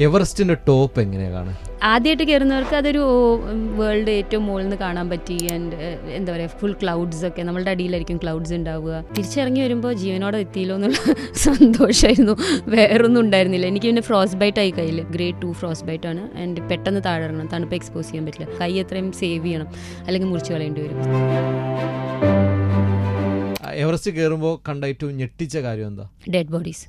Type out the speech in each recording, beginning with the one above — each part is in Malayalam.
എവറസ്റ്റിന്റെ ടോപ്പ് എങ്ങനെയാണ്? കാണാൻ ആദ്യമായിട്ട് കയറുന്നവർക്ക് അതൊരു വേൾഡ് ഏറ്റവും മുകളിൽ നിന്ന് കാണാൻ പറ്റി ആൻഡ് എന്താ പറയുക ഫുൾ ക്ലൗഡ്സ് ഒക്കെ. നമ്മളുടെ അടിയിലായിരിക്കും ക്ലൗഡ്സ് ഉണ്ടാവുക. തിരിച്ചിറങ്ങി വരുമ്പോൾ ജീവനോടെ എത്തിയല്ലോ എന്നുള്ള സന്തോഷമായിരുന്നു വേറൊന്നും ഉണ്ടായിരുന്നില്ല. എനിക്ക് പിന്നെ ഫ്രോസ് ബൈറ്റ് ആയി കയ്യിൽ ഗ്രേഡ് ടു ഫ്രോസ് ബൈറ്റ് ആണ്. ആൻഡ് പെട്ടെന്ന് താഴെ ഇറങ്ങണം. തണുപ്പ് എക്സ്പോസ് ചെയ്യാൻ പറ്റില്ല. കൈ എത്രയും സേവ് ചെയ്യണം. അല്ലെങ്കിൽ മുറിച്ച് കളയേണ്ടി വരും. എവറസ്റ്റ് കയറുമ്പോൾ കണ്ട ഏറ്റവും ഞെട്ടിച്ച കാര്യം എന്താ? ഡെഡ് ബോഡീസ്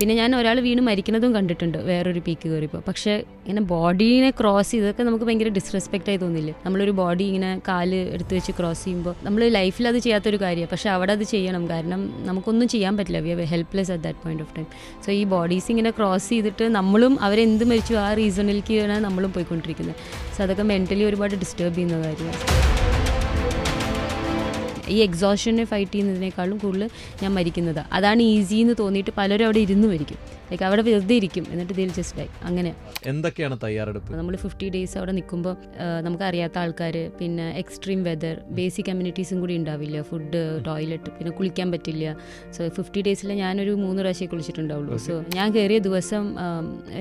പിന്നെ ഞാൻ ഒരാൾ വീണ് മരിക്കുന്നതും കണ്ടിട്ടുണ്ട് വേറൊരു പീക്ക് കയറിയപ്പോൾ പക്ഷെ ഇങ്ങനെ ബോഡീനെ ക്രോസ് ചെയ്തൊക്കെ നമുക്ക് ഭയങ്കര ഡിസ്റെസ്പെക്റ്റ് ആയി തോന്നില്ലേ? നമ്മളൊരു ബോഡി ഇങ്ങനെ കാൽ എടുത്ത് വെച്ച് ക്രോസ് ചെയ്യുമ്പോൾ നമ്മൾ ലൈഫിൽ അത് ചെയ്യാത്തൊരു കാര്യമാണ് പക്ഷേ അവിടെ അത് ചെയ്യണം. കാരണം നമുക്കൊന്നും ചെയ്യാൻ പറ്റില്ല. We are helpless at that point of time so ഈ ബോഡീസ് ഇങ്ങനെ ക്രോസ് ചെയ്തിട്ട് നമ്മളും അവരെന്ത് മരിച്ചു ആ റീസണിലേക്കാണ് നമ്മളും പോയിക്കൊണ്ടിരിക്കുന്നത്. സോ അതൊക്കെ മെന്റലി ഒരുപാട് ഡിസ്റ്റർബ് ചെയ്യുന്ന കാര്യമാണ്. ഈ എക്സോഷനെ ഫൈറ്റ് ചെയ്യുന്നതിനേക്കാളും കൂടുതൽ ഞാൻ മരിക്കുന്നത്. അതാണ് ഈസി എന്ന് തോന്നിയിട്ട് പലരും അവിടെ ഇരുന്ന് മരിക്കും. ലൈക്ക് അവിടെ വെറുതെ ഇരിക്കും. എന്നിട്ട് ഇതിൽ ജസ്റ്റ് ലൈക്ക് അങ്ങനെ. എന്തൊക്കെയാണ് തയ്യാറെടുപ്പ്? നമ്മൾ ഫിഫ്റ്റി ഡേയ്സ് അവിടെ നിൽക്കുമ്പോൾ നമുക്ക് അറിയാത്ത ആൾക്കാർ പിന്നെ എക്സ്ട്രീം വെതർ ബേസിക് കമ്മ്യൂണിറ്റീസും കൂടി ഉണ്ടാവില്ല. ഫുഡ് ടോയ്ലറ്റ് പിന്നെ കുളിക്കാൻ പറ്റില്ല. സോ ഫിഫ്റ്റി ഡേയ്സിൽ ഞാനൊരു മൂന്ന് പ്രാവശ്യം കുളിച്ചിട്ടുണ്ടാവുള്ളൂ. സോ ഞാൻ കയറിയ ദിവസം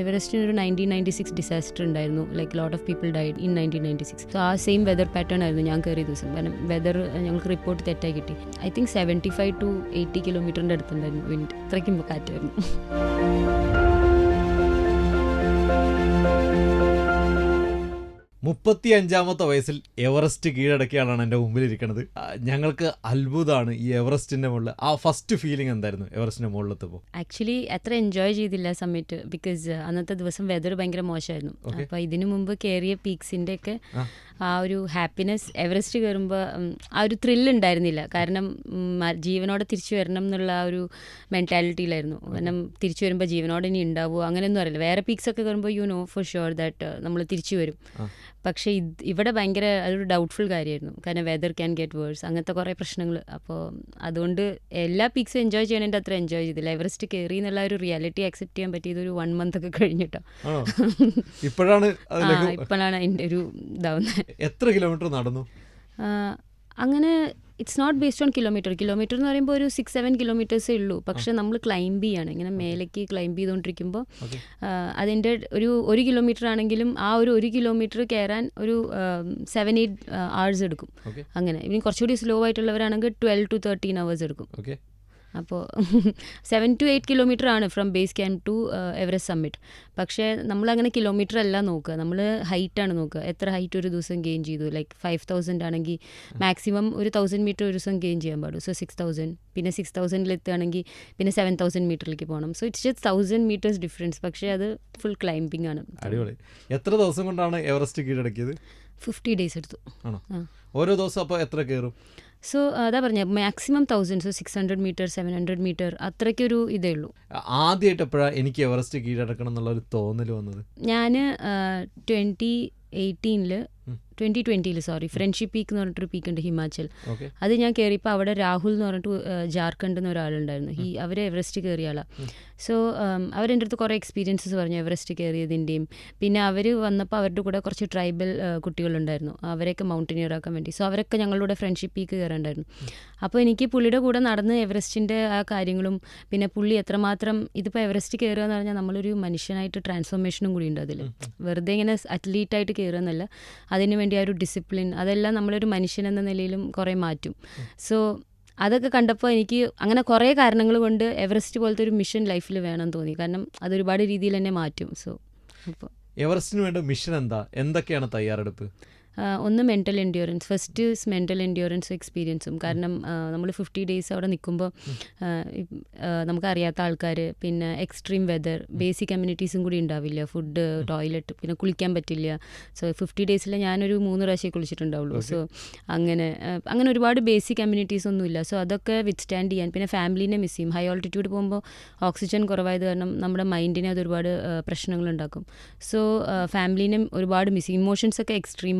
എവറസ്റ്റിന് ഒരു നയന്റീൻ നയന്റി സിക്സ് ഡിസാസ്റ്റർ ഉണ്ടായിരുന്നു. Like lot of people died in nineteen ninety six so ആ സെയിം വെതർ പാറ്റേൺ ആയിരുന്നു ഞാൻ കയറിയ ദിവസം. കാരണം വെതർ ഞങ്ങൾക്ക് റിപ്പോർട്ട് തെറ്റായി കിട്ടി. I think seventy five to eighty കിലോമീറ്ററിന്റെ അടുത്തുണ്ടായിരുന്നു. വിൻഡ് അത്രയ്ക്കും കാറ്റായിരുന്നു Thank you. മുപ്പത്തി അഞ്ചാമത്തെ വയസ്സിൽ എവറസ്റ്റ് കീഴടക്കിയാണ് എന്റെ മുമ്പിലിരിക്കുന്നത് ഇരിക്കുന്നത് ഞങ്ങൾക്ക് അത്ഭുതമാണ് ഈ എവറസ്റ്റിന്റെ മുകളിൽ. ആ ഫസ്റ്റ് ഫീലിംഗ് എന്തായിരുന്നു എവറസ്റ്റിന്റെ മുകളിലെത്തുമ്പോൾ? ആക്ച്വലി അത്ര എൻജോയ് ചെയ്തില്ല സമയത്ത് ബിക്കോസ് അന്നത്തെ ദിവസം വെതർ ഭയങ്കര മോശമായിരുന്നു. അപ്പൊ അപ്പോൾ ഇതിനു മുമ്പ് കയറിയ പീക്സിന്റെ ഒക്കെ ആ. ഒരു ഹാപ്പിനെസ് എവറസ്റ്റ് കയറുമ്പോൾ ആ ഒരു ത്രില്ല് ഉണ്ടായിരുന്നില്ല. കാരണം ജീവനോടെ തിരിച്ചു വരണം എന്നുള്ള ആ ഒരു മെന്റാലിറ്റിയിലായിരുന്നു കാരണം തിരിച്ചു വരുമ്പോൾ ജീവനോടെ ഇനി ഉണ്ടാവുമോ അങ്ങനെയൊന്നും അറിയില്ല. വേറെ പീക്സ് ഒക്കെ കയറുമ്പോൾ you know for sure that നമ്മൾ തിരിച്ചു വരും. പക്ഷേ ഇത് ഇവിടെ ഭയങ്കര അതൊരു ഡൗട്ട്ഫുൾ കാര്യമായിരുന്നു കാരണം വെദർ ക്യാൻ ഗെറ്റ് വേഴ്സ് അങ്ങനത്തെ കുറേ പ്രശ്നങ്ങൾ അപ്പോൾ അതുകൊണ്ട് എല്ലാ പീക്സും എൻജോയ് ചെയ്യണതിന്റെ അത്ര എൻജോയ് ചെയ്തില്ല. എവറസ്റ്റ് കയറി എന്നുള്ള ഒരു റിയാലിറ്റി അക്സെപ്റ്റ് ചെയ്യാൻ പറ്റിയത് ഒരു വൺ മന്ത് ഒക്കെ കഴിഞ്ഞിട്ടോ. ഇപ്പോഴാണ് ഇപ്പോഴാണ് എന്റെ ഒരു ഇതാവുന്നത് എത്ര കിലോമീറ്റർ നടന്നു? അങ്ങനെ it's not based on kilometre kilometre എന്ന് പറയുമ്പോൾ ഒരു സിക്സ് സെവൻ കിലോമീറ്റേഴ്സേ ഉള്ളൂ. പക്ഷേ നമ്മൾ ക്ലൈംബ് ചെയ്യാണ്. ഇങ്ങനെ മേലേക്ക് ക്ലൈംബ് ചെയ്തുകൊണ്ടിരിക്കുമ്പോൾ അതിന്റെ ഒരു ഒരു കിലോമീറ്റർ ആണെങ്കിലും ആ ഒരു ഒരു കിലോമീറ്റർ കയറാൻ ഒരു സെവൻ എയ്റ്റ് അവേഴ്സ് എടുക്കും. അങ്ങനെ. ഇനി കുറച്ചുകൂടി സ്ലോ ആയിട്ടുള്ളവരാണെങ്കിൽ ട്വൽവ് ടു തേർട്ടീൻ അവേഴ്സ് എടുക്കും. അപ്പോൾ സെവൻ ടു എയ്റ്റ് കിലോമീറ്റർ ആണ് from base camp to Everest summit പക്ഷേ നമ്മൾ അങ്ങനെ കിലോമീറ്റർ അല്ല നോക്കുക. നമ്മൾ ഹൈറ്റാണ് നോക്കുക. എത്ര ഹൈറ്റ് ഒരു ദിവസം ഗെയിൻ ചെയ്തു? ലൈക്ക് ഫൈവ് തൗസൻഡ് ആണെങ്കിൽ മാക്സിമം ഒരു തൗസൻഡ് മീറ്റർ ഒരു ദിവസം ഗെയിൻ ചെയ്യാൻ പാടും. സോ സിക്സ് തൗസൻഡ് പിന്നെ സിക്സ് തൗസൻഡിൽ എത്തുകയാണെങ്കിൽ പിന്നെ സെവൻ തൗസൻഡ് മീറ്ററിലേക്ക് പോകണം. So it's just thousand metres difference പക്ഷേ അത് ഫുൾ ക്ലൈംബിംഗ് ആണ്. അടിപൊളി. എത്ര ദിവസം കൊണ്ടാണ് എവറസ്റ്റ് കീഴടക്കിയത്? ഫിഫ്റ്റി ഡേയ്സ് എടുത്തു. ആണോ? ഓരോ ദിവസം അപ്പോൾ എത്ര കയറും? സോ അതാ പറഞ്ഞ maximum thousand so six hundred metre seven hundred metre അത്രയ്ക്കൊരു ഇതേ ഉള്ളൂ ആദ്യമായിട്ട് എപ്പോഴാണ് എനിക്ക് എവറസ്റ്റ് കീഴടക്കണം എന്നുള്ള ഒരു തോന്നൽ വന്നത് ഞാൻ ട്വന്റി എയ്റ്റീനിൽ. ട്വന്റി ട്വന്റിയിൽ സോറി ഫ്രണ്ട്ഷിപ്പ് പീക്ക് എന്ന് പറഞ്ഞിട്ടൊരു പീക്ക് ഉണ്ട് ഹിമാചൽ. അത് ഞാൻ കയറിയപ്പോൾ അവിടെ രാഹുൽ എന്ന് പറഞ്ഞിട്ട് ജാർഖണ്ഡ് എന്ന ഒരാളുണ്ടായിരുന്നു. ഈ അവർ എവറസ്റ്റ് കയറിയ ആളാണ് സോ അവരെന്റെ അടുത്ത് കുറേ എക്സ്പീരിയൻസസ് പറഞ്ഞു. എവറസ്റ്റ് കയറിയതിന്റെയും പിന്നെ അവർ വന്നപ്പോൾ അവരുടെ കൂടെ കുറച്ച് ട്രൈബൽ കുട്ടികളുണ്ടായിരുന്നു. അവരെയൊക്കെ മൗണ്ടനിയർ ആക്കാൻ വേണ്ടി. സോ അവരൊക്കെ ഞങ്ങളുടെ ഫ്രണ്ട്ഷിപ്പ് പീക്ക് കയറേണ്ടായിരുന്നു അപ്പോൾ എനിക്ക് പുള്ളിയുടെ കൂടെ നടന്ന് എവറസ്റ്റിന്റെ ആ കാര്യങ്ങളും പിന്നെ പുള്ളി എത്രമാത്രം ഇതിപ്പോൾ എവറസ്റ്റ് കയറുക എന്ന് പറഞ്ഞാൽ നമ്മളൊരു മനുഷ്യനായിട്ട് ട്രാൻസ്ഫോർമേഷനും കൂടി ഉണ്ട് അതിൽ വെറുതെ ഇങ്ങനെ അത്ലീറ്റായിട്ട് കയറുക എന്നല്ല. അതിന് വേണ്ടി ആ ഒരു ഡിസിപ്ലിൻ അതെല്ലാം നമ്മളൊരു മനുഷ്യൻ എന്ന നിലയിലും കുറേ മാറ്റും. സോ അതൊക്കെ കണ്ടപ്പോൾ എനിക്ക് അങ്ങനെ കുറേ കാരണങ്ങൾ കൊണ്ട് എവറസ്റ്റ് പോലത്തെ ഒരു മിഷൻ ലൈഫിൽ വേണം തോന്നി. കാരണം അതൊരുപാട് രീതിയിൽ എന്നെ മാറ്റും. സോ അപ്പോൾ എവറസ്റ്റിന് വേണ്ട മിഷൻ എന്താ? എന്തൊക്കെയാണ് തയ്യാറെടുപ്പ്? ഒന്ന് മെന്റൽ എൻഡ്യൂറൻസ് ഫസ്റ്റ് മെന്റൽ എൻഡ്യൂറൻസും എക്സ്പീരിയൻസും കാരണം നമ്മൾ ഫിഫ്റ്റി ഡേയ്സ് അവിടെ നിൽക്കുമ്പോൾ നമുക്കറിയാത്ത ആൾക്കാർ പിന്നെ എക്സ്ട്രീം വെതർ ബേസിക് കമ്മ്യൂണിറ്റീസും കൂടി ഉണ്ടാവില്ല. ഫുഡ് ടോയ്ലറ്റ് പിന്നെ കുളിക്കാൻ പറ്റില്ല. സോ ഫിഫ്റ്റി ഡേയ്സിൽ ഞാനൊരു മൂന്ന് പ്രാവശ്യം കുളിച്ചിട്ടുണ്ടാവുള്ളൂ. സോ അങ്ങനെ അങ്ങനെ ഒരുപാട് ബേസിക് കമ്മ്യൂണിറ്റീസ് ഒന്നുമില്ല. സോ അതൊക്കെ വിത്ത് സ്റ്റാൻഡ് ചെയ്യാൻ പിന്നെ ഫാമിലീനെ മിസ് ചെയ്യും. ഹൈ ഓൾട്ടിറ്റ്യൂഡ് പോകുമ്പോൾ ഓക്സിജൻ കുറവായത് കാരണം നമ്മുടെ മൈൻഡിനെ അത് ഒരുപാട് പ്രശ്നങ്ങളുണ്ടാക്കും സോ ഫാമിലീനെ ഒരുപാട് മിസ് ചെയ്യും. ഇമോഷൻസ് ഒക്കെ എക്സ്ട്രീം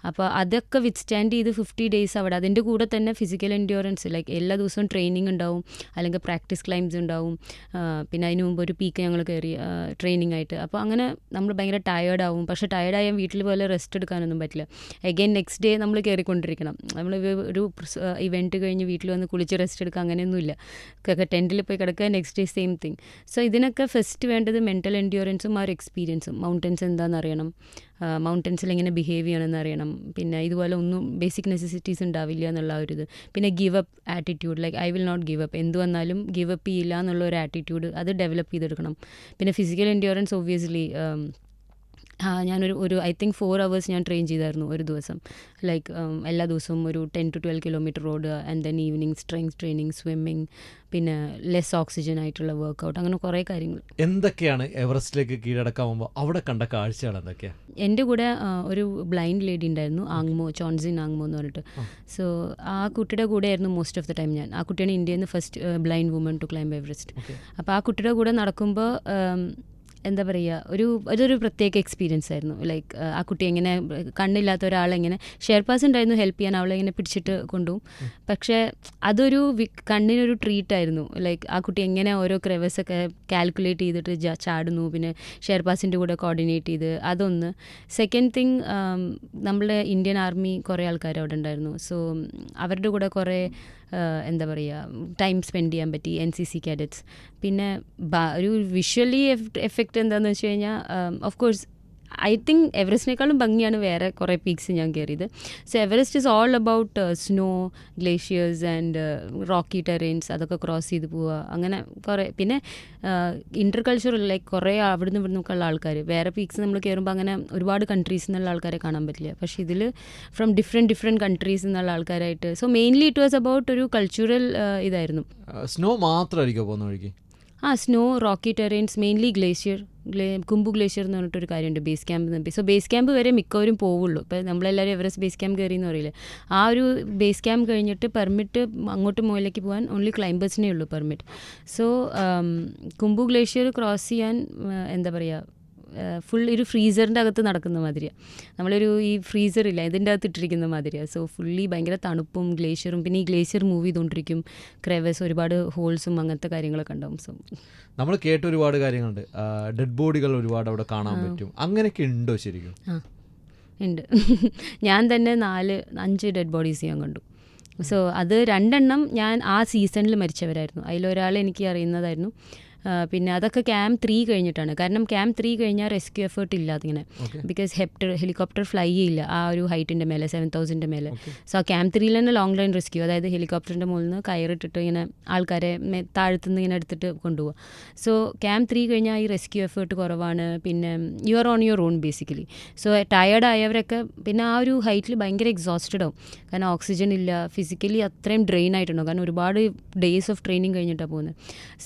അപ്പോൾ അതൊക്കെ വിത്ത്സ്റ്റാൻഡ് ചെയ്ത് ഫിഫ്റ്റി ഡേയ്സ് അവിടെ. അതിന്റെ കൂടെ തന്നെ ഫിസിക്കൽ എൻഡ്യൂറൻസ് ലൈക്ക് എല്ലാ ദിവസവും ട്രെയിനിങ് ഉണ്ടാവും. അല്ലെങ്കിൽ പ്രാക്ടീസ് ക്ലൈംസ് ഉണ്ടാവും. പിന്നെ അതിന് മുമ്പ് ഒരു പീക്ക് ഞങ്ങൾ കയറി ട്രെയിനിങ് ആയിട്ട്. അപ്പോൾ അങ്ങനെ നമ്മൾ ഭയങ്കര ടയേർഡ് ആവും. പക്ഷേ ടയേർഡായാൽ വീട്ടിൽ പോലെ റെസ്റ്റ് എടുക്കാനൊന്നും പറ്റില്ല. അഗെയിൻ നെക്സ്റ്റ് ഡേ നമ്മൾ കയറിക്കൊണ്ടിരിക്കണം. നമ്മൾ ഒരു ഇവന്റ് കഴിഞ്ഞ് വീട്ടിൽ വന്ന് കുളിച്ച് റെസ്റ്റ് എടുക്കുക അങ്ങനെയൊന്നുമില്ല. ടെന്റിൽ പോയി കിടക്കുക next day same thing so ഇതിനൊക്കെ ഫസ്റ്റ് വേണ്ടത് മെന്റൽ എൻഡ്യൂറൻസും ആ ഒരു എക്സ്പീരിയൻസും മൗണ്ടൻസ് എന്താണെന്ന് അറിയണം. മൗണ്ടൻസിൽ എങ്ങനെ ബിഹേവ് ചെയ്യണമെന്ന് അറിയണം. പിന്നെ ഇതുപോലെ ഒന്നും ബേസിക് നെസസിറ്റീസ് ഉണ്ടാവില്ല എന്നുള്ള ഒരു ഇത് പിന്നെ give up attitude like I will not give up എന്ത് വന്നാലും ഗിവ് അപ്പ് ചെയ്യില്ല എന്നുള്ള ഒരു ആറ്റിറ്റ്യൂഡ് അത് ഡെവലപ്പ് ചെയ്തെടുക്കണം. പിന്നെ ഫിസിക്കൽ എൻഡ്യൂറൻസ് ഒബ്വിയസ്ലി ആ ഞാനൊരു ഒരു ഐ തിങ്ക് ഫോർ അവേഴ്സ് ഞാൻ ട്രെയിൻ ചെയ്തായിരുന്നു ഒരു ദിവസം. ലൈക്ക് എല്ലാ ദിവസവും ഒരു ten to twelve kilometre road and then evening strength training swimming പിന്നെ ലെസ് ഓക്സിജൻ ആയിട്ടുള്ള വർക്കൗട്ട് അങ്ങനെ കുറേ കാര്യങ്ങൾ. എന്തൊക്കെയാണ് എവറസ്റ്റിലേക്ക് കീഴടക്കാൻ പോകുമ്പോൾ അവിടെ കണ്ട കാഴ്ചകൾ എന്തൊക്കെയാണ് എന്റെ കൂടെ ഒരു ബ്ലൈൻഡ് ലേഡി ഉണ്ടായിരുന്നു ആങ്മോ ചോൺസിൻ ആങ്മോ എന്ന് പറഞ്ഞിട്ട്. സോ ആ കുട്ടിയുടെ കൂടെ ആയിരുന്നു മോസ്റ്റ് ഓഫ് ദ ടൈം ഞാൻ. ആ കുട്ടിയാണ് ഇന്ത്യയിൽ നിന്ന് first blind woman to climb Everest അപ്പോൾ ആ കുട്ടിയുടെ കൂടെ നടക്കുമ്പോൾ എന്താ പറയുക ഒരു അതൊരു പ്രത്യേക എക്സ്പീരിയൻസ് ആയിരുന്നു. ലൈക്ക് ആ കുട്ടി എങ്ങനെ കണ്ണില്ലാത്ത ഒരാളെങ്ങനെ ഷെയർപാസ് ഉണ്ടായിരുന്നു ഹെൽപ്പ് ചെയ്യാൻ അവളെ ഇങ്ങനെ പിടിച്ചിട്ട് കൊണ്ടുപോകും. പക്ഷേ അതൊരു വി- കണ്ണിനൊരു ട്രീറ്റ് ആയിരുന്നു. ലൈക്ക് ആ കുട്ടി എങ്ങനെ ഓരോ ക്രെവസൊക്കെ കാൽക്കുലേറ്റ് ചെയ്തിട്ട് ചാടുന്നു പിന്നെ ഷെയർപാസിന്റെ കൂടെ കോർഡിനേറ്റ് ചെയ്ത് അതൊന്ന്. സെക്കൻഡ് തിങ് നമ്മുടെ ഇന്ത്യൻ ആർമി കുറേ ആൾക്കാർ അവിടെ ഉണ്ടായിരുന്നു. സോ അവരുടെ കൂടെ കുറേ എന്താ പറയുക ടൈം സ്പെൻഡ് ചെയ്യാൻ പറ്റി എൻ സി സി കാഡറ്റ്സ് പിന്നെ ഒരു വിഷ്വലി എഫക്റ്റ് എന്താണെന്ന് വെച്ച് കഴിഞ്ഞാൽ ഓഫ് കോഴ്സ് ഐ തിങ്ക് എവറസ്റ്റിനേക്കാളും ഭംഗിയാണ് വേറെ കുറേ പീക്സ് ഞാൻ കയറിയത് so Everest is all about snow glaciers and rocky terrains അതൊക്കെ ക്രോസ് ചെയ്ത് പോവുക അങ്ങനെ കുറേ പിന്നെ ഇന്റർ കൾച്ചറൽ ലൈക്ക് കുറേ അവിടുന്ന് ഇവിടുന്ന് ഒക്കെ ഉള്ള ആൾക്കാർ വേറെ പീക്സ് നമ്മൾ കയറുമ്പോൾ അങ്ങനെ ഒരുപാട് കൺട്രീസ് എന്നുള്ള ആൾക്കാരെ കാണാൻ പറ്റില്ല. പക്ഷേ ഇതിൽ ഫ്രം ഡിഫറെന്റ് ഡിഫറെന്റ് കൺട്രീസ് എന്നുള്ള ആൾക്കാരായിട്ട്. So mainly it was about ഒരു കൾച്ചുറൽ ഇതായിരുന്നു. സ്നോ മാത്രമായിരിക്കും പോകുന്ന വഴിക്ക്? ആ snow rocky terrains mainly glacier gle Khumbu glacier എന്ന് പറഞ്ഞിട്ടൊരു കാര്യമുണ്ട് ബേസ് ക്യാമ്പ് എന്ന് സോ ബേസ് ക്യാമ്പ് വരെ മിക്കവരും പോവുള്ളൂ. ഇപ്പോൾ നമ്മളെല്ലാവരും എവറസ്റ്റ് ബേസ് ക്യാമ്പ് കയറി എന്ന് പറയില്ല? ആ ഒരു ബേസ് ക്യാമ്പ് കഴിഞ്ഞിട്ട് പെർമിറ്റ് അങ്ങോട്ട് മുകളിലേക്ക് പോകാൻ ഓൺലി ക്ലൈംബേഴ്സിനേ ഉള്ളൂ permit so Khumbu glacier cross ചെയ്യാൻ എന്താ പറയുക ഫുൾ ഒരു ഫ്രീസറിന്റെ അകത്ത് നടക്കുന്ന മാതിരിയാണ് നമ്മളൊരു ഈ ഫ്രീസറില്ല ഇതിന്റെ അകത്ത് ഇട്ടിരിക്കുന്ന മാതിരിയാണ് സോ ഫുള്ളി ഭയങ്കര തണുപ്പും ഗ്ലേഷ്യറും പിന്നെ ഈ ഗ്ലേഷ്യർ മൂവ് ചെയ്തുകൊണ്ടിരിക്കും ക്രെവസ് ഒരുപാട് ഹോൾസും അങ്ങനത്തെ കാര്യങ്ങളൊക്കെ ഉണ്ടാവും. സോ നമ്മൾ കേട്ട ഒരുപാട് കാര്യങ്ങളുണ്ട്. ഡെഡ് ബോഡികൾ ഒരുപാട് അവിടെ കാണാൻ പറ്റും. അങ്ങനെയൊക്കെ ഉണ്ടോ ശരിക്കും? ഉണ്ട്. ഞാൻ തന്നെ നാല് അഞ്ച് ഡെഡ് ബോഡീസ് ഞാൻ കണ്ടു. സോ അത് രണ്ടെണ്ണം ഞാൻ ആ സീസണിൽ മരിച്ചവരായിരുന്നു. അതിലൊരാൾ എനിക്ക് അറിയുന്നതായിരുന്നു. പിന്നെ അതൊക്കെ ക്യാമ്പ് ത്രീ കഴിഞ്ഞിട്ടാണ്. കാരണം ക്യാമ്പ് ത്രീ കഴിഞ്ഞാൽ റെസ്ക്യൂ എഫേർട്ട് ഇല്ല അതിങ്ങനെ. ബിക്കോസ് ഹെപ്റ്റർ ഹെലികോപ്റ്റർ ഫ്ലൈ ചെയ്യില്ല. ആ ഒരു ഹൈറ്റിന്റെ മേലെ സെവൻ തൗസൻഡിന്റെ മേലെ. സോ ആ ക്യാമ്പ് ത്രീയിൽ തന്നെ ലോങ് ലൈൻ റെസ്ക്യൂ അതായത് ഹെലികോപ്റ്ററിന്റെ മുകളിൽ നിന്ന് കയറിട്ടിട്ട് ഇങ്ങനെ ആൾക്കാരെ താഴത്തുനിന്ന് ഇങ്ങനെ എടുത്തിട്ട് കൊണ്ടുപോകുക സോ ക്യാമ്പ് ത്രീ കഴിഞ്ഞാൽ ഈ റെസ്ക്യൂ എഫേർട്ട് കുറവാണ്. പിന്നെ you are on your own basically so tired ആയവരൊക്കെ പിന്നെ ആ ഒരു ഹൈറ്റിൽ ഭയങ്കര എക്സോസ്റ്റഡ് ആവും. കാരണം ഓക്സിജൻ ഇല്ല. ഫിസിക്കലി അത്രയും ഡ്രെയിൻ ആയിട്ടുണ്ടാവും. കാരണം ഒരുപാട് ഡേയ്സ് ഓഫ് ട്രെയിനിങ് കഴിഞ്ഞിട്ടാണ് പോകുന്നത്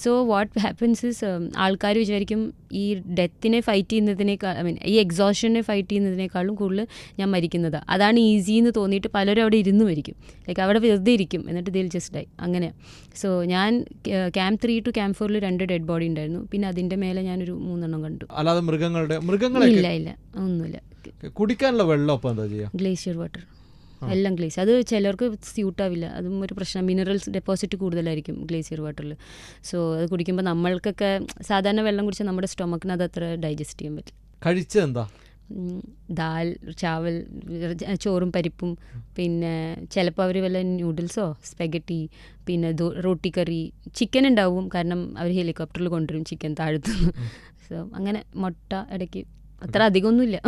സോ വാട്ട് ഹാപ്പൻസ് ഇസ് ആൾക്കാർ വിചാരിക്കും ഈ ഡെത്തിനെ ഫൈറ്റ് ചെയ്യുന്നതിനേക്കാൾ ഐ മീൻ ഈ എക്സോഷനെ ഫൈറ്റ് ചെയ്യുന്നതിനേക്കാളും കൂടുതൽ ഞാൻ മരിക്കുന്നത്. അതാണ് ഈസി എന്ന് തോന്നിയിട്ട് പലരും അവിടെ ഇരുന്ന് മരിക്കും. ലൈക്ക് അവിടെ വെറുതെ ഇരിക്കും. എന്നിട്ട് ദിൽ ജസ്റ്റ് ഡൈ അങ്ങനെ. സോ ഞാൻ ക്യാമ്പ് ത്രീ ടു ക്യാമ്പ് ഫോറിൽ രണ്ട് ഡെഡ് ബോഡി ഉണ്ടായിരുന്നു. പിന്നെ അതിന്റെ മേലെ ഞാനൊരു മൂന്നെണ്ണം കണ്ടു. അല്ലാതെ മൃഗങ്ങളുടെ മൃഗങ്ങളില്ല ഇല്ല ഇല്ല. ഒന്നുമില്ല. കുടിക്കാനുള്ള വെള്ളം ഗ്ലേഷ്യർ വാട്ടർ എല്ലാം ഗ്ലേസ്. അത് ചിലർക്ക് സ്യൂട്ട് ആവില്ല. അതും ഒരു പ്രശ്നം. മിനറൽസ് ഡെപ്പോസിറ്റ് കൂടുതലായിരിക്കും ഗ്ലേസിയർ വാട്ടറിൽ സോ അത് കുടിക്കുമ്പോൾ നമ്മൾക്കൊക്കെ സാധാരണ വെള്ളം കുടിച്ചാൽ നമ്മുടെ സ്റ്റൊമക്കിന് അത് അത്ര ഡൈജസ്റ്റ് ചെയ്യാൻ പറ്റില്ല. കഴിച്ചെന്താ ദാൽ ചാവൽ ചോറും പരിപ്പും പിന്നെ ചിലപ്പോൾ അവർ വല്ല ന്യൂഡിൽസോ സ്പെഗറ്റി പിന്നെ റോട്ടി കറി ചിക്കൻ ഉണ്ടാവും. കാരണം അവർ ഹെലികോപ്റ്ററിൽ കൊണ്ടുവരും ചിക്കൻ താഴ്ത്തുന്നു സോ അങ്ങനെ മുട്ട ഇടയ്ക്ക് അത്ര അധികമൊന്നുമില്ല.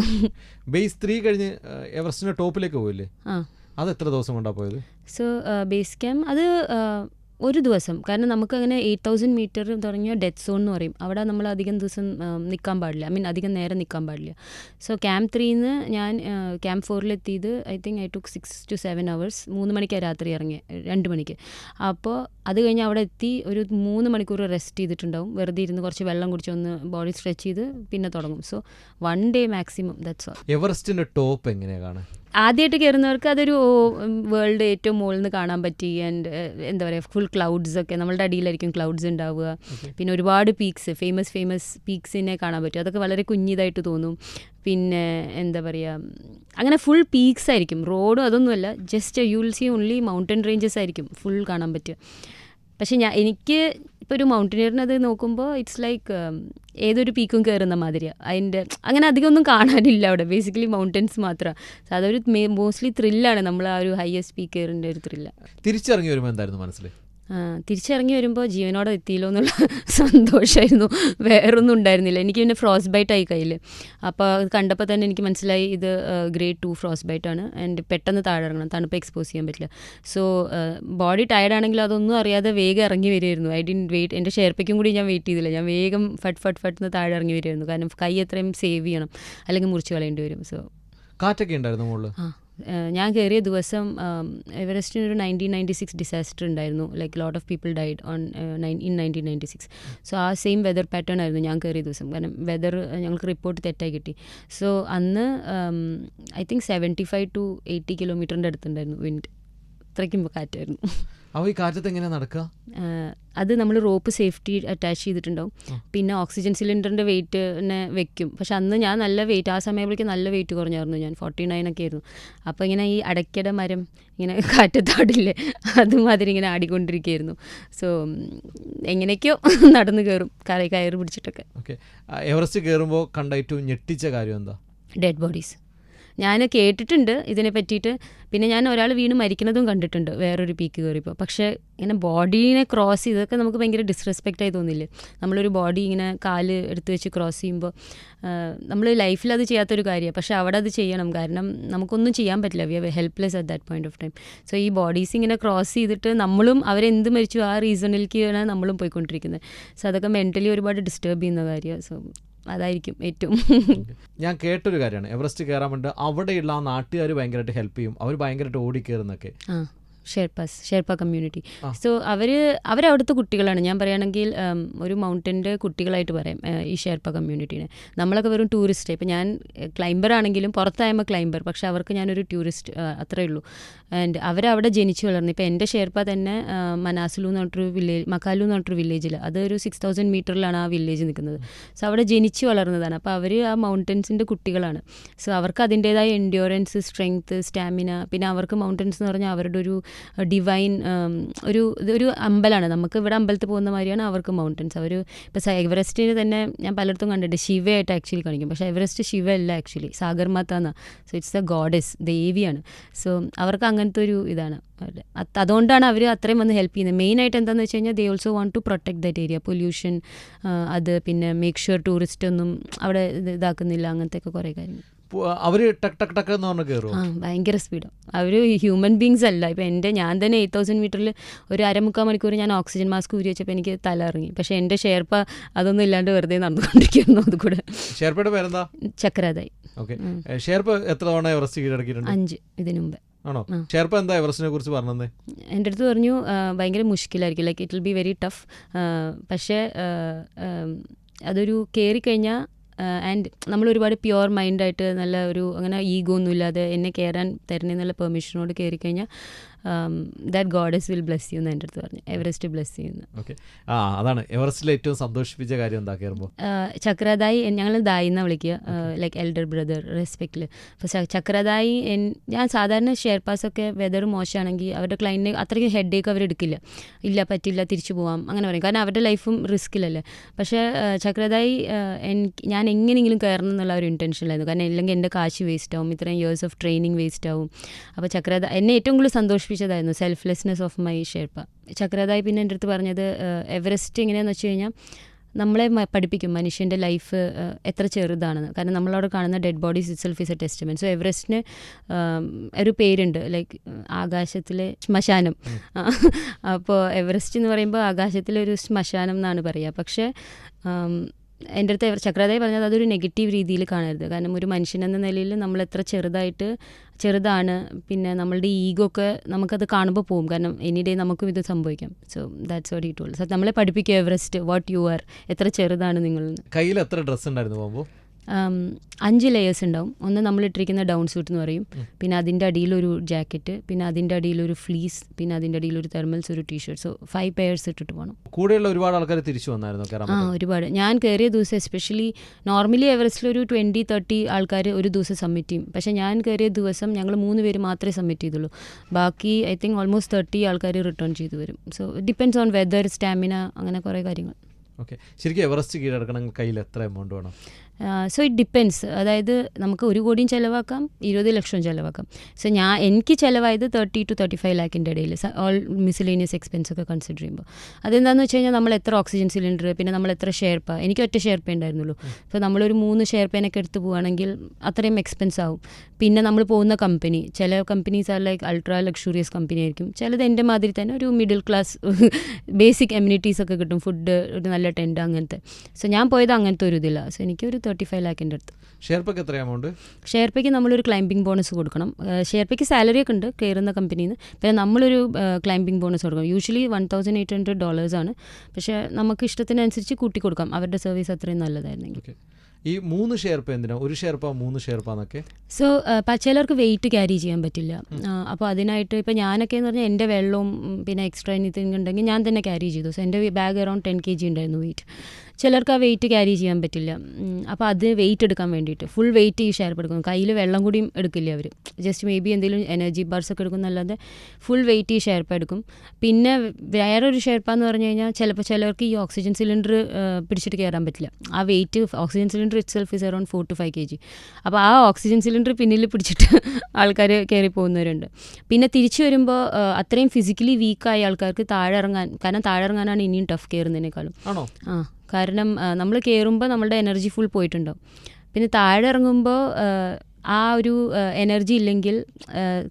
ബേസ് ത്രീ കഴിഞ്ഞ് എവറസ്റ്റിന്റെ ടോപ്പിലേക്ക് പോയില്ലേ? ആ. അത് എത്ര ദിവസം കൊണ്ടാണ് പോയത്? സോ ബേസ് ക്യാമ്പ് അത് ഒരു ദിവസം. കാരണം നമുക്ക് അങ്ങനെ എയ്റ്റ് തൗസൻഡ് മീറ്റർ തുടങ്ങിയ ഡെത്ത് സോൺ എന്ന് പറയും. അവിടെ നമ്മൾ അധികം ദിവസം നിൽക്കാൻ പാടില്ല. ഐ മീൻ അധികം നേരം നിൽക്കാൻ പാടില്ല. സോ ക്യാമ്പ് ത്രീന്ന് ഞാൻ camp ഫോറിലെത്തിയത് I think I took six to seven hours മൂന്ന് മണിക്കാണ് രാത്രി ഇറങ്ങി രണ്ട് മണിക്ക്. അപ്പോൾ അത് കഴിഞ്ഞ് അവിടെ എത്തി ഒരു മൂന്ന് മണിക്കൂർ റെസ്റ്റ് ചെയ്തിട്ടുണ്ടാവും. വെറുതെ ഇരുന്ന് കുറച്ച് വെള്ളം കുടിച്ച് ഒന്ന് ബോഡി സ്ട്രെച്ച് ചെയ്ത് പിന്നെ തുടങ്ങും. So one day maximum that's all എവറസ്റ്റിന്റെ top എങ്ങനെയാണ് ആദ്യമായിട്ട് കയറുന്നവർക്ക് അതൊരു വേൾഡ് ഏറ്റവും മുകളിൽ നിന്ന് കാണാൻ പറ്റി ആൻഡ് എന്താ പറയുക ഫുൾ ക്ലൗഡ്സ് ഒക്കെ നമ്മളുടെ അടിയിലായിരിക്കും ക്ലൗഡ്സ് ഉണ്ടാവുക. പിന്നെ ഒരുപാട് പീക്സ് ഫേമസ് ഫേമസ് പീക്സിനെ കാണാൻ പറ്റും. അതൊക്കെ വളരെ കുഞ്ഞിതായിട്ട് തോന്നും. പിന്നെ എന്താ പറയുക അങ്ങനെ ഫുൾ പീക്സ് ആയിരിക്കും. റോഡും അതൊന്നുമല്ല. Just you will see only mountain ranges ആയിരിക്കും ഫുൾ കാണാൻ പറ്റുക. പക്ഷെ ഞാൻ എനിക്ക് ഇപ്പോൾ ഒരു മൗണ്ടനീറിന് അത് നോക്കുമ്പോൾ ഇറ്റ്സ് ലൈക്ക് ഏതൊരു പീക്കും കയറുന്ന മാതിരിയാണ് അതിന്റെ അങ്ങനെ അധികം ഒന്നും കാണാനില്ല അവിടെ. ബേസിക്കലി മൗണ്ടൻസ് മാത്രമാണ് അതൊരു മോസ്റ്റ്ലി ത്രില്ലാണ് നമ്മൾ ആ ഒരു ഹയസ്റ്റ് പീക്ക് കയറിന്റെ ഒരു ത്രില്ല തിരിച്ചിറങ്ങി വരുമ്പോൾ എന്തായിരുന്നു മനസ്സിൽ തിരിച്ചിറങ്ങി വരുമ്പോൾ ജീവനോടെ എത്തിയല്ലോ എന്നുള്ള സന്തോഷമായിരുന്നു വേറൊന്നും ഉണ്ടായിരുന്നില്ല. എനിക്ക് പിന്നെ ഫ്രോസ് ബൈറ്റ് ആയി കയ്യിൽ അപ്പോൾ അത് കണ്ടപ്പോൾ തന്നെ എനിക്ക് മനസ്സിലായി ഇത് ഗ്രേഡ് ടു ഫ്രോസ് ബൈറ്റ് ആണ്. ആൻഡ് പെട്ടെന്ന് താഴെ ഇറങ്ങണം തണുപ്പ് എക്സ്പോസ് ചെയ്യാൻ പറ്റില്ല. സോ ബോഡി ടയർഡ് ആണെങ്കിൽ അതൊന്നും അറിയാതെ വേഗം ഇറങ്ങി വരുമായിരുന്നു ഐ ഡിൻ വെയിറ്റ് എന്റെ ഷെയർപ്പയ്ക്കും കൂടി ഞാൻ വെയിറ്റ് ചെയ്തില്ല. ഞാൻ വേഗം ഫട്ട് ഫട്ട് ഫട്ട് എന്ന് താഴെ ഇറങ്ങി വരുമായിരുന്നു കാരണം കൈ എത്രയും സേവ് ചെയ്യണം. അല്ലെങ്കിൽ മുറിച്ച് കളയേണ്ടി വരും. സോ കാറ്റൊക്കെ ഉണ്ടായിരുന്നു മുകളിൽ ഞാൻ കയറിയ ദിവസം എവറസ്റ്റിന് ഒരു നയന്റീൻ നയന്റി സിക്സ് ഡിസാസ്റ്റർ ഉണ്ടായിരുന്നു. Like lot of people died on in nineteen ninety six so ആ സെയിം വെതർ പാറ്റേൺ ആയിരുന്നു ഞാൻ കയറിയ ദിവസം. കാരണം വെതർ ഞങ്ങൾക്ക് റിപ്പോർട്ട് തെറ്റായി കിട്ടി. സോ അന്ന് I think seventy five to eighty കിലോമീറ്ററിന്റെ അടുത്തുണ്ടായിരുന്നു വിൻഡ് അത്രയ്ക്കും കാറ്റായിരുന്നു. ഈ കാറ്റത്ത് എങ്ങനെയാണ് നടക്കുക? അത് നമ്മൾ റോപ്പ് സേഫ്റ്റി അറ്റാച്ച് ചെയ്തിട്ടുണ്ടാവും. പിന്നെ ഓക്സിജൻ സിലിണ്ടറിന്റെ വെയിറ്റിനെ വെക്കും. പക്ഷെ അന്ന് ഞാൻ നല്ല വെയിറ്റ് ആ സമയത്തേക്ക് നല്ല വെയിറ്റ് കുറഞ്ഞായിരുന്നു ഞാൻ. ഫോർട്ടി നയൻ ഒക്കെ ആയിരുന്നു. അപ്പോൾ ഇങ്ങനെ ഈ അടയ്ക്കട മരം ഇങ്ങനെ കാറ്റത്താടില്ലേ അതുമാതിരി ഇങ്ങനെ ആടിക്കൊണ്ടിരിക്കുകയായിരുന്നു. സോ എങ്ങനെയൊക്കെയോ നടന്നു കയറും. കയറി കയറ് പിടിച്ചിട്ടൊക്കെ. ഓക്കെ. എവറസ്റ്റ് കയറുമ്പോൾ കണ്ട ഏറ്റവും ഞെട്ടിച്ച കാര്യം എന്താ? ഡെഡ് ബോഡീസ് ഞാൻ കേട്ടിട്ടുണ്ട് ഇതിനെ പറ്റിയിട്ട്. പിന്നെ ഞാൻ ഒരാൾ വീണ് മരിക്കുന്നതും കണ്ടിട്ടുണ്ട് വേറൊരു പീക്ക് കയറിയപ്പോൾ പക്ഷേ ഇങ്ങനെ ബോഡീനെ ക്രോസ് ചെയ്തൊക്കെ നമുക്ക് ഭയങ്കര ഡിസ്റെസ്പെക്റ്റ് ആയി തോന്നില്ലേ? നമ്മളൊരു ബോഡി ഇങ്ങനെ കാൽ എടുത്ത് വെച്ച് ക്രോസ് ചെയ്യുമ്പോൾ നമ്മൾ ലൈഫിൽ അത് ചെയ്യാത്തൊരു കാര്യമാണ് പക്ഷേ അവിടെ അത് ചെയ്യണം. കാരണം നമുക്കൊന്നും ചെയ്യാൻ പറ്റില്ല. We are helpless at that point of time so ഈ ബോഡീസ് ഇങ്ങനെ ക്രോസ് ചെയ്തിട്ട് നമ്മളും അവരെന്ത് മരിച്ചു ആ റീസണിലേക്കാണ് നമ്മളും പോയിക്കൊണ്ടിരിക്കുന്നത്. സോ അതൊക്കെ മെന്റലി ഒരുപാട് ഡിസ്റ്റർബ് ചെയ്യുന്ന കാര്യമാണ് സോ അതായിരിക്കും ഏറ്റവും. ഞാൻ കേട്ടൊരു കാര്യമാണ്. എവറസ്റ്റ് കയറാൻ വേണ്ടി അവിടെയുള്ള ആ നാട്ടുകാർ ഭയങ്കരമായിട്ട് ഹെൽപ്പ് ചെയ്യും. അവർ ഭയങ്കരമായിട്ട് ഓടിക്കയറുന്നൊക്കെ ആ. ഷെർപ്പാസ് ഷെർപ്പ കമ്മ്യൂണിറ്റി. സോ അവർ അവരവിടുത്തെ കുട്ടികളാണ്. ഞാൻ പറയുകയാണെങ്കിൽ ഒരു മൗണ്ടന്റെ കുട്ടികളായിട്ട് പറയാം ഈ ഷെർപ്പ കമ്മ്യൂണിറ്റീനെ. നമ്മളൊക്കെ വെറും ടൂറിസ്റ്റ്. ഇപ്പം ഞാൻ ക്ലൈംബർ ആണെങ്കിലും പുറത്തായ്മ ക്ലൈംബർ. പക്ഷെ അവർക്ക് ഞാനൊരു ടൂറിസ്റ്റ് അത്രേ ഉള്ളൂ. ആൻഡ് അവരവിടെ ജനിച്ചു വളർന്നു ഇപ്പം എന്റെ ഷെർപ്പ തന്നെ മനാസുലു എന്ന് പറഞ്ഞിട്ടൊരു വില്ലേജ് മക്കാലു എന്ന് പറഞ്ഞിട്ടൊരു വില്ലേജിൽ. അതൊരു സിക്സ് തൗസൻഡ് മീറ്ററിലാണ് ആ വില്ലേജ് നിൽക്കുന്നത്. സോ അവിടെ ജനിച്ചു വളർന്നതാണ്. അപ്പോൾ അവർ ആ മൗണ്ടൻസിന്റെ കുട്ടികളാണ്. സോ അവർക്ക് അതിന്റേതായ എൻഡ്യൂറൻസ് സ്ട്രെങ്ത്ത് സ്റ്റാമിന പിന്നെ അവർക്ക് മൗണ്ടൻസ് എന്ന് പറഞ്ഞാൽ അവരുടെ ഒരു ഡിവൈൻ ഒരു ഒരു അമ്പലമാണ് നമുക്ക് ഇവിടെ അമ്പലത്തിൽ പോകുന്ന മാതിരിയാണ് അവർക്ക് മൗണ്ടൻസ് അവർ ഇപ്പോൾ എവറസ്റ്റിന് തന്നെ ഞാൻ പലയിടത്തും കണ്ടിട്ട് ശിവയായിട്ട് ആക്ച്വലി കാണിക്കും. പക്ഷേ എവറസ്റ്റ് ശിവ അല്ല actually Sagarmatha so it's a goddess ദേവിയാണ്. സോ അവർക്ക് അങ്ങനത്തെ ഒരു ഇതാണ്. അതുകൊണ്ടാണ് അവർ അത്രയും വന്ന് ഹെൽപ്പ് ചെയ്യുന്നത്. മെയിനായിട്ട് എന്താണെന്ന് വെച്ച് കഴിഞ്ഞാൽ they also want to protect that area pollution അത് പിന്നെ മേക്ക് ഷുവർ ടൂറിസ്റ്റ് ഒന്നും അവിടെ ഇത് ഇതാക്കുന്നില്ല. അങ്ങനത്തെ ഒക്കെ കുറേ കാര്യങ്ങൾ. അവർ ടക് ടക് ടക് എന്ന് പറഞ്ഞ് കയറും ഭയങ്കര സ്പീഡാണ് അവർ ഹ്യൂമൻ ബീങ്സ് അല്ല. ഇപ്പം എന്റെ ഞാൻ തന്നെ എയ്റ്റ് തൗസൻഡ് മീറ്ററിൽ ഒരു അരമുക്കാൽ മണിക്കൂർ ഞാൻ ഓക്സിജൻ മാസ്ക് ഊരി വെച്ചപ്പോൾ എനിക്ക് തല ഇറങ്ങി. പക്ഷെ എന്റെ ഷേർപ്പ അതൊന്നും ഇല്ലാണ്ട് വെറുതെ നടന്നുകൊണ്ടിരിക്കുന്നു അത് കൂടെ ഷെയർപ്പയുടെ പേരെന്താ? ചക്രാതായി ഓക്കെ. എത്ര തവണ എവറസ്റ്റ് കീഴടക്കിയിട്ടുണ്ട്? അഞ്ച് ഇതിനു മുമ്പ്. ആണോ? എന്താ എവറസ്റ്റിനെ കുറിച്ച് പറഞ്ഞത്? എന്റെ അടുത്ത് പറഞ്ഞു ഭയങ്കര മുഷ്കിലായിരിക്കും. Like it will be very tough പക്ഷേ അതൊരു കയറി കഴിഞ്ഞാൽ ആൻഡ് നമ്മൾ ഒരുപാട് പ്യുവർ മൈൻഡായിട്ട് നല്ല ഒരു അങ്ങനെ ഈഗോ ഒന്നും ഇല്ലാതെ എന്നെ കയറാൻ തരണേന്നുള്ള പെർമിഷനോട് കയറി കഴിഞ്ഞാൽ that goddess will bless you എന്ന് എന്റെ അടുത്ത് പറഞ്ഞു. എവറസ്റ്റ് ബ്ലെസ് ചെയ്യുന്നു ഓക്കെ ആ അതാണ്. എവറസ്റ്റിൽ ഏറ്റവും സന്തോഷിപ്പിച്ച കാര്യം എന്താ കയറുമ്പോൾ ചക്രദായി ഞങ്ങൾ ദായി എന്നാണ് വിളിക്കുക. ലൈക്ക് എൽഡർ ബ്രദർ റെസ്പെക്റ്റിൽ അപ്പോൾ ചക്രദായി ഞാൻ സാധാരണ ഷെയർ പാസ് ഒക്കെ വെതർ മോശമാണെങ്കിൽ അവരുടെ ക്ലൈന്റ് അത്രയ്ക്ക് ഹെഡേക്ക് അവർ എടുക്കില്ല. ഇല്ല പറ്റില്ല തിരിച്ചു പോവാം അങ്ങനെ പറയും. കാരണം അവരുടെ ലൈഫും റിസ്ക്കിലല്ലേ പക്ഷേ ചക്രദായി എനിക്ക് ഞാൻ എങ്ങനെയെങ്കിലും കയറണം എന്നുള്ള ഒരു ഇന്റൻഷനിലായിരുന്നു കാരണം ഇല്ലെങ്കിൽ എന്റെ കാശ് വേസ്റ്റ് ആവും ഇത്രയും ഇയേഴ്സ് ഓഫ് ട്രെയിനിങ് വേസ്റ്റ് ആവും. അപ്പോൾ ചക്രദ എന്നെ ഏറ്റവും കൂടുതൽ സന്തോഷിപ്പിച്ചതായിരുന്നു സെൽഫ്ലെസ്നെസ് ഓഫ് മൈ ഷേർപ്പ ചക്രതായി പിന്നെ എന്റെ അടുത്ത് പറഞ്ഞത് എവറസ്റ്റ് എങ്ങനെയാണെന്ന് വെച്ച് കഴിഞ്ഞാൽ നമ്മളെ പഠിപ്പിക്കും മനുഷ്യന്റെ ലൈഫ് എത്ര ചെറുതാണെന്ന്. കാരണം നമ്മളവിടെ കാണുന്ന dead bodies itself is a testament so എവറസ്റ്റിന് ഒരു പേരുണ്ട്. ലൈക്ക് ആകാശത്തിലെ ശ്മശാനം. അപ്പോൾ എവറസ്റ്റ് എന്ന് പറയുമ്പോൾ ആകാശത്തിലെ ഒരു ശ്മശാനം എന്നാണ് പറയുക. പക്ഷേ എന്റെ അടുത്ത് ചക്രതായി പറഞ്ഞത് അതൊരു നെഗറ്റീവ് രീതിയിൽ കാണരുത്. കാരണം ഒരു മനുഷ്യനെന്ന നിലയിൽ നമ്മൾ എത്ര ചെറുതായിട്ട് ചെറുതാണ് പിന്നെ നമ്മളുടെ ഈഗോ ഒക്കെ നമുക്കത് കാണുമ്പോൾ പോകും കാരണം എനി ഡേ നമുക്കും ഇത് സംഭവിക്കാം. So that's what he told so നമ്മളെ പഠിപ്പിക്കുക എവറസ്റ്റ് വാട്ട് യു ആർ എത്ര ചെറുതാണ് നിങ്ങൾ കയ്യിൽ എത്ര ഡ്രസ്സ് ഉണ്ടായിരുന്നു പോകുമ്പോൾ അഞ്ച് ലെയേഴ്സ് ഉണ്ടാവും. ഒന്ന് നമ്മൾ ഇട്ടിരിക്കുന്ന ഡൗൺ സൂട്ട് എന്ന് പറയും. പിന്നെ അതിന്റെ അടിയിലൊരു ജാക്കറ്റ് പിന്നെ അതിന്റെ അടിയിലൊരു ഫ്ലീസ് പിന്നെ അതിന്റെ അടിയിലൊരു തെർമൽസ് ഒരു T shirt so five pairs ഇട്ടിട്ട് പോകണം കൂടെയുള്ള ഒരുപാട് ആൾക്കാർ തിരിച്ചു വന്നായിരുന്നു ആ? ഒരുപാട്. ഞാൻ കയറിയ ദിവസം എസ്പെഷ്യലി നോർമലി എവറസ്റ്റിൽ ഒരു ട്വന്റി തേർട്ടി ആൾക്കാർ ഒരു ദിവസം സബ്മിറ്റ് ചെയ്യും. പക്ഷേ ഞാൻ കയറിയ ദിവസം ഞങ്ങൾ മൂന്ന് പേര് മാത്രമേ സബ്മിറ്റ് ചെയ്തുള്ളൂ. ബാക്കി ഐ തിങ്ക് ഓൾമോസ്റ്റ് തേർട്ടി ആൾക്കാർ റിട്ടേൺ ചെയ്തു വരും. So depends on weather stamina അങ്ങനെ കുറേ കാര്യങ്ങൾ. ഓക്കെ ശരിക്കും എവറസ്റ്റ് കീഴടക്കണമെങ്കിൽ കയ്യിൽ എത്ര എമൗണ്ട് വേണം? സോ ഇറ്റ് ഡിപ്പെൻസ് അതായത് നമുക്ക് ഒരു കോടിയും ചിലവാക്കാം ഇരുപത് ലക്ഷവും ചിലവാക്കാം. സോ ഞാൻ എനിക്ക് ചിലവായത് തേർട്ടി ടു തേർട്ടി ഫൈവ് ലാക്കിന്റെ ഇടയിൽ ഓൾ മിസിലേനിയസ് എക്സ്പെൻസ് ഒക്കെ കൺസിഡർ ചെയ്യുമ്പോൾ അതെന്താണെന്ന് വെച്ച് കഴിഞ്ഞാൽ നമ്മൾ എത്ര ഓക്സിജൻ സിലിണ്ടർ പിന്നെ നമ്മൾ എത്ര ഷെയർപ്പ എനിക്ക് ഒറ്റ ഷെയർപ്പ ഉണ്ടായിരുന്നുള്ളൂ. സോ നമ്മളൊരു മൂന്ന് ഷെയർപ്പേനൊക്കെ എടുത്ത് പോവുകയാണെങ്കിൽ അത്രയും എക്സ്പെൻസ് ആവും. പിന്നെ നമ്മൾ പോകുന്ന കമ്പനി ചില companies are like ultra luxurious company ആയിരിക്കും. ചിലത് എന്റെ മാതിരി തന്നെ ഒരു മിഡിൽ ക്ലാസ് ബേസിക് എമ്യൂണിറ്റീസ് ഒക്കെ കിട്ടും. ഫുഡ് ഒരു നല്ല ടെന്റ് അങ്ങനത്തെ. സോ ഞാൻ പോയത് അങ്ങനത്തെ ഒരു ഇതില്ല സോ എനിക്കൊരു തേർട്ടി ഫൈവ് ലാക്കിന്റെ അടുത്ത്. ഷെയർപ്പയ്ക്ക് എത്ര എമൗണ്ട് ഷെയർപ്പയ്ക്ക് നമ്മളൊരു ക്ലൈംബിംഗ് ബോണസ് കൊടുക്കണം. ഷെയർപ്പയ്ക്ക് സാലറി ഒക്കെ ഉണ്ട് കയറുന്ന കമ്പനിയിൽ നിന്ന് പിന്നെ നമ്മളൊരു ക്ലൈംബിംഗ് ബോണസ് കൊടുക്കണം. Usually one thousand eight hundred ഡോളേഴ്സാണ് പക്ഷേ നമുക്ക് ഇഷ്ടത്തിനനുസരിച്ച് കൂട്ടി കൊടുക്കാം അവരുടെ സർവീസ് അത്രയും നല്ലതായിരുന്നെങ്കിൽ. ഈ മൂന്ന് ഷെയർപ്പ് എന്തിനാ? ഒരു ഷെയർപ്പ മൂന്ന് ഷെയർപ്പാന്നൊക്കെ സോ ചിലർക്ക് വെയിറ്റ് ക്യാരി ചെയ്യാൻ പറ്റില്ല. അപ്പോൾ അതിനായിട്ട് ഇപ്പോൾ ഞാനൊക്കെ എന്ന് പറഞ്ഞാൽ എന്റെ വെള്ളവും പിന്നെ എക്സ്ട്രാ എനിത്തിങ് ഉണ്ടെങ്കിൽ ഞാൻ തന്നെ ക്യാരി ചെയ്തു. സോ എന്റെ bag around ten K G ഉണ്ടായിരുന്നു വെയിറ്റ് ചിലർക്ക് ആ വെയിറ്റ് ക്യാരി ചെയ്യാൻ പറ്റില്ല. അപ്പോൾ അത് വെയിറ്റ് എടുക്കാൻ വേണ്ടിയിട്ട് ഫുൾ വെയിറ്റ് ഈ ഷെയർപ്പ് എടുക്കും കയ്യിൽ വെള്ളം കൂടിയും എടുക്കില്ല അവർ ജസ്റ്റ് മേ ബി എന്തെങ്കിലും എനർജി ബാർസ് ഒക്കെ എടുക്കുന്നല്ലാതെ ഫുൾ വെയിറ്റ് ഈ ഷെയർപ്പ് എടുക്കും. പിന്നെ വേറൊരു ഷെയർപ്പ എന്ന് പറഞ്ഞു കഴിഞ്ഞാൽ ചിലപ്പോൾ ചിലർക്ക് ഈ ഓക്സിജൻ സിലിണ്ടർ പിടിച്ചിട്ട് കയറാൻ പറ്റില്ല. ആ weight oxygen cylinder itself is around four to five K G അപ്പോൾ ആ ഓക്സിജൻ സിലിണ്ടർ പിന്നിൽ പിടിച്ചിട്ട് ആൾക്കാർ കയറി പോകുന്നവരുണ്ട്. പിന്നെ തിരിച്ചു വരുമ്പോൾ അത്രയും ഫിസിക്കലി വീക്കായ ആൾക്കാർക്ക് താഴെ ഇറങ്ങാൻ കാരണം താഴെ ഇറങ്ങാനാണ് ഇനിയും ടഫ് കയറുന്നതിനേക്കാളും ആ കാരണം നമ്മൾ കയറുമ്പോൾ നമ്മളുടെ എനർജി ഫുൾ പോയിട്ടുണ്ടാവും. പിന്നെ താഴെ ഇറങ്ങുമ്പോൾ ആ ഒരു എനർജി ഇല്ലെങ്കിൽ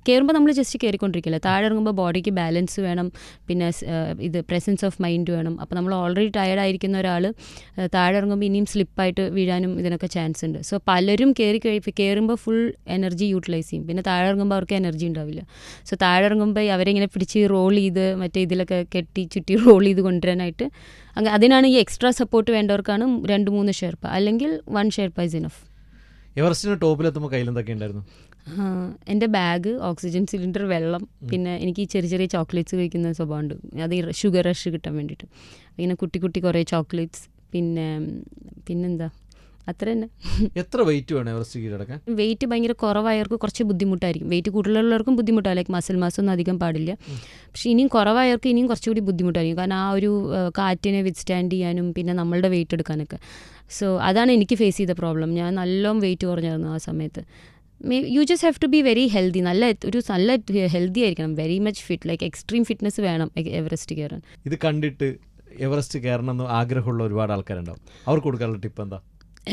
കയറുമ്പോൾ നമ്മൾ ജസ്റ്റ് കയറിക്കൊണ്ടിരിക്കില്ല താഴെ ഇറങ്ങുമ്പോൾ ബോഡിക്ക് ബാലൻസ് വേണം. പിന്നെ ഇത് പ്രസൻസ് ഓഫ് മൈൻഡ് വേണം. അപ്പോൾ നമ്മൾ ഓൾറെഡി ടയർഡ് ആയിരിക്കുന്ന ഒരാൾ താഴെ ഇറങ്ങുമ്പോൾ ഇനിയും സ്ലിപ്പായിട്ട് വീഴാനും ഇതിനൊക്കെ ചാൻസ് ഉണ്ട്. സോ പലരും കയറി കഴി കയറുമ്പോൾ ഫുൾ എനർജി യൂട്ടിലൈസ് ചെയ്യും. പിന്നെ താഴെ ഇറങ്ങുമ്പോൾ അവർക്ക് എനർജി ഉണ്ടാവില്ല. സോ താഴെ ഇറങ്ങുമ്പോൾ അവരിങ്ങനെ പിടിച്ച് റോൾ ചെയ്ത് മറ്റേ ഇതിലൊക്കെ കെട്ടി ചുറ്റി റോൾ ചെയ്ത് കൊണ്ടുവരാനായിട്ട് അങ്ങ് അതിനാണ് ഈ എക്സ്ട്രാ സപ്പോർട്ട് വേണ്ടവർക്കാണ് രണ്ട് മൂന്ന് ഷെയർപ്പ അല്ലെങ്കിൽ വൺ ഷെയർപ്പ ഇസ് ഇനഫ് എവറസ്റ്റിന് ടോപ്പിലെത്തുമ്പോൾ കയ്യിൽ എന്തൊക്കെ ഉണ്ടായിരുന്നു എന്റെ ബാഗ് ഓക്സിജൻ സിലിണ്ടർ വെള്ളം പിന്നെ എനിക്ക് ഈ ചെറിയ ചെറിയ ചോക്ലേറ്റ്സ് കഴിക്കുന്ന സ്വഭാവമുണ്ട്. അത് ഷുഗർ റഷ് കിട്ടാൻ വേണ്ടിയിട്ട്. ഇങ്ങനെ കുട്ടി കുട്ടി കുറേ ചോക്ലേറ്റ്സ് പിന്നെ പിന്നെന്താ? അത്ര തന്നെ. എത്ര വെയിറ്റ് വേണം എവറസ്റ്റ് കീഴടക്കാൻ? വെയിറ്റ് ഭയങ്കര കുറവായവർക്ക് കുറച്ച് ബുദ്ധിമുട്ടായിരിക്കും. വെയിറ്റ് കൂടുതലുള്ളവർക്കും ബുദ്ധിമുട്ടാണ്. ലൈക്ക് മസിൽ മാസ് ഒന്നും അധികം പാടില്ല. പക്ഷേ ഇനിയും കുറവായവർക്ക് ഇനിയും കുറച്ചുകൂടി ബുദ്ധിമുട്ടായിരിക്കും. കാരണം ആ ഒരു കാറ്റിനെ വിത്ത്സ്റ്റാൻഡ് ചെയ്യാനും പിന്നെ നമ്മളുടെ വെയിറ്റ് എടുക്കാനൊക്കെ. സോ അതാണ് എനിക്ക് ഫേസ് ചെയ്ത പ്രോബ്ലം ഞാൻ നല്ലോണം വെയിറ്റ് കുറഞ്ഞായിരുന്നു ആ സമയത്ത്. May you just have to be very healthy നല്ല ഒരു നല്ല ഹെൽത്തി ആയിരിക്കണം. Very much fit like extreme fitness വേണം എവറസ്റ്റ് കയറാൻ. ഇത് കണ്ടിട്ട് എവറസ്റ്റ് കയറണം എന്ന് ആഗ്രഹമുള്ള ഒരുപാട് ആൾക്കാരുണ്ടാവും. അവർക്ക് കൊടുക്കാനുള്ള ടിപ്പ് എന്താ?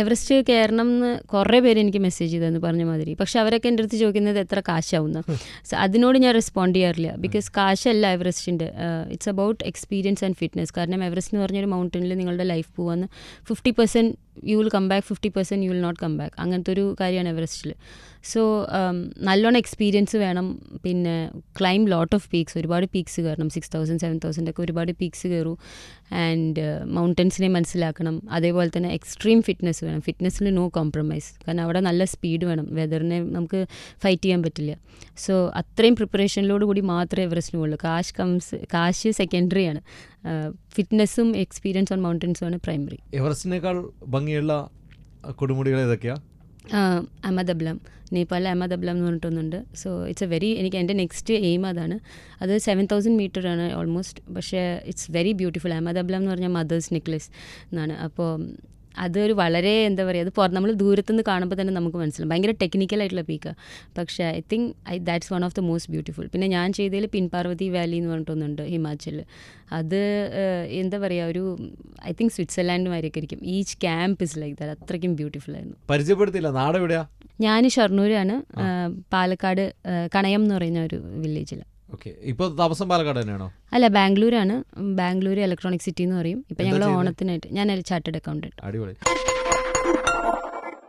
എവറസ്റ്റ് കയറണം എന്ന് കുറേ പേര് എനിക്ക് മെസ്സേജ് ചെയ്തെന്ന് പറഞ്ഞ മാതിരി. പക്ഷെ അവരൊക്കെ എന്റെ അടുത്ത് ചോദിക്കുന്നത് എത്ര കാശാവുന്ന. സോ അതിനോട് ഞാൻ റെസ്പോണ്ട് ചെയ്യാറില്ല. ബിക്കോസ് കാശല്ല എവറസ്റ്റിന്റെ it's about experience and fitness കാരണം എവറസ്റ്റ് എന്ന് പറഞ്ഞൊരു മൗണ്ടനിൽ നിങ്ങളുടെ ലൈഫ് പോവാന്ന് fifty percent you will come back fifty percent you will not come back അങ്ങനത്തെ ഒരു കാര്യമാണ് എവറസ്റ്റിൽ. സോ നല്ലോണം എക്സ്പീരിയൻസ് വേണം. പിന്നെ ക്ലൈം ലോട്ട് ഓഫ് പീക്സ് ഒരുപാട് പീക്സ് കയറണം. സിക്സ് തൗസൻഡ് സെവൻ തൗസൻഡ് ഒക്കെ ഒരുപാട് പീക്സ് കയറും. ആൻഡ് മൗണ്ടൻസിനെ മനസ്സിലാക്കണം. അതേപോലെ തന്നെ എക്സ്ട്രീം ഫിറ്റ്നസ് വേണം. ഫിറ്റ്നസ്സിൽ നോ കോംപ്രമൈസ് കാരണം അവിടെ നല്ല സ്പീഡ് വേണം. വെതറിനെ നമുക്ക് ഫൈറ്റ് ചെയ്യാൻ പറ്റില്ല. സോ അത്രയും പ്രിപ്പറേഷനിലോട് കൂടി മാത്രമേ എവറസ്റ്റിന് പോകുള്ളൂ കാശ് കംസ് കാശ് സെക്കൻഡറി ആണ്. ഫിറ്റ്നസ്സും എക്സ്പീരിയൻസ് ഓൺ മൗണ്ടൻസും ആണ് പ്രൈമറി. എവറസ്റ്റിനേക്കാൾ ഭംഗിയുള്ള കൊടുമുടികൾ ഏതൊക്കെയാ? അഹമ്മദബ്ലം നേപ്പാളിലെ അഹമ്മദബ്ലം എന്ന് പറഞ്ഞിട്ടൊന്നുണ്ട്. സോ ഇറ്റ്സ് എ വെരി എനിക്ക് എന്റെ നെക്സ്റ്റ് എയിം അതാണ്. അത് സെവൻ തൗസൻഡ് മീറ്റർ ആണ് ഓൾമോസ്റ്റ് പക്ഷേ ഇറ്റ്സ് വെരി ബ്യൂട്ടിഫുൾ അഹമ്മദബ്ലം എന്ന് പറഞ്ഞാൽ മദേഴ്സ് നെക്ലസ് എന്നാണ്. അപ്പോൾ അതൊരു വളരെ എന്താ പറയുക അത് പുറ നമ്മൾ ദൂരത്തുനിന്ന് കാണുമ്പോൾ തന്നെ നമുക്ക് മനസ്സിലാവും. ഭയങ്കര ടെക്നിക്കലായിട്ടുള്ള പീക്കാണ് പക്ഷേ I think I that's one of the most beautiful പിന്നെ ഞാൻ ചെയ്തതിൽ പിൻപാർവതി വാലി എന്ന് പറഞ്ഞിട്ടൊന്നുണ്ട് ഹിമാചൽ അത് എന്താ പറയുക ഒരു ഐ തിങ്ക് സ്വിറ്റ്സർലാൻഡ് മാതിരിയൊക്കെ ഇരിക്കും. Each camp is like that അത്രയ്ക്കും ബ്യൂട്ടിഫുൾ ആയിരുന്നു. പരിചയപ്പെടുത്തില്ല നാട് എവിടെയാ ഞാൻ ഷൊർണൂരാണ് പാലക്കാട് കണയം എന്ന് പറയുന്ന ഒരു വില്ലേജിൽ ഓക്കെ ഇപ്പോൾ താമസം പാലക്കാട് തന്നെയാണോ? അല്ല ബാംഗ്ലൂരാണ്. ബാംഗ്ലൂർ ഇലക്ട്രോണിക് സിറ്റി എന്ന് പറയും. ഇപ്പം ഞങ്ങൾ? ഓണത്തിനായിട്ട് ഞാൻ ചാർട്ടഡ് അക്കൗണ്ട് അടിപൊളി.